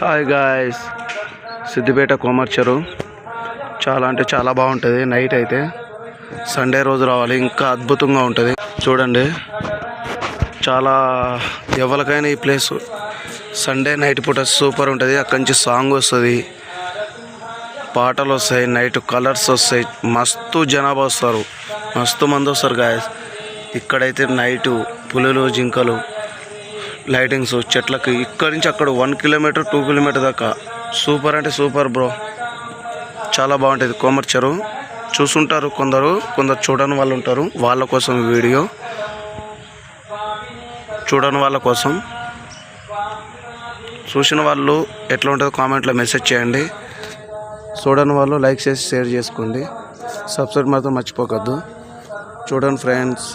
Hi guys Siddipet కోమర్చరు. చాలా అంటే చాలా బాగుంటుంది. నైట్ అయితే. సండే రోజు రావాలి. ఇంకా అద్భుతంగా ఉంటుంది. చూడండి. చాలా ఎవరికైనా ఈ ప్లేస్ సండే నైట్ పూట సూపర్ ఉంటుంది. అక్కడి నుంచి సాంగ్ వస్తుంది. పాటలు వస్తాయి. నైట్ కలర్స్ వస్తాయి. మస్తు జనాభా వస్తారు. మస్తు మంది వస్తారు గాయస్ ఇక్కడైతే నైటు పులులు జింకలు. లైటింగ్స్ చెట్లకి. ఇక్కడి నుంచి అక్కడ వన్ కిలోమీటర్ టూ కిలోమీటర్ దాకా. సూపర్ అంటే సూపర్ బ్రో. చాలా బాగుంటుంది. కోమర్ చెరువు. చూసుంటారు కొందరు. కొందరు చూడని వాళ్ళు ఉంటారు. వాళ్ళ కోసం వీడియో. చూడని వాళ్ళ కోసం. చూసిన వాళ్ళు ఎట్లా ఉంటుందో కామెంట్లో మెసేజ్ చేయండి. చూడని వాళ్ళు లైక్ చేసి షేర్ చేసుకోండి. సబ్స్క్రైబ్ మాత్రం మర్చిపోకద్దు. చూడండి ఫ్రెండ్స్.